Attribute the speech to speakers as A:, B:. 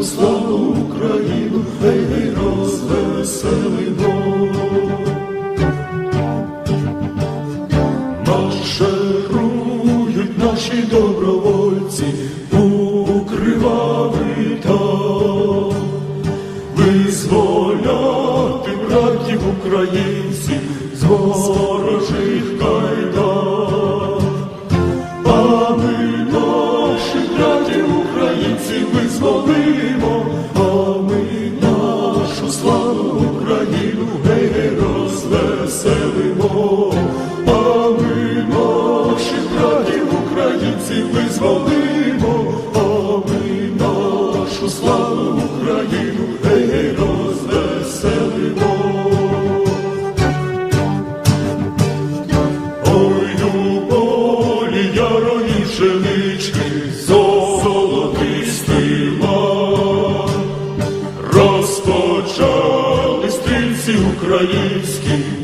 A: нашу славну Україну гей, гей, розвеселимо. Марширують наші добровольці у кривавий там, визволяти братів українців з ворожих кайдан. Визволимо, а ми нашу славу Україну гей, розвеселимо, а ми наших братів українців визволимо, а ми нашу славу Україну стрільці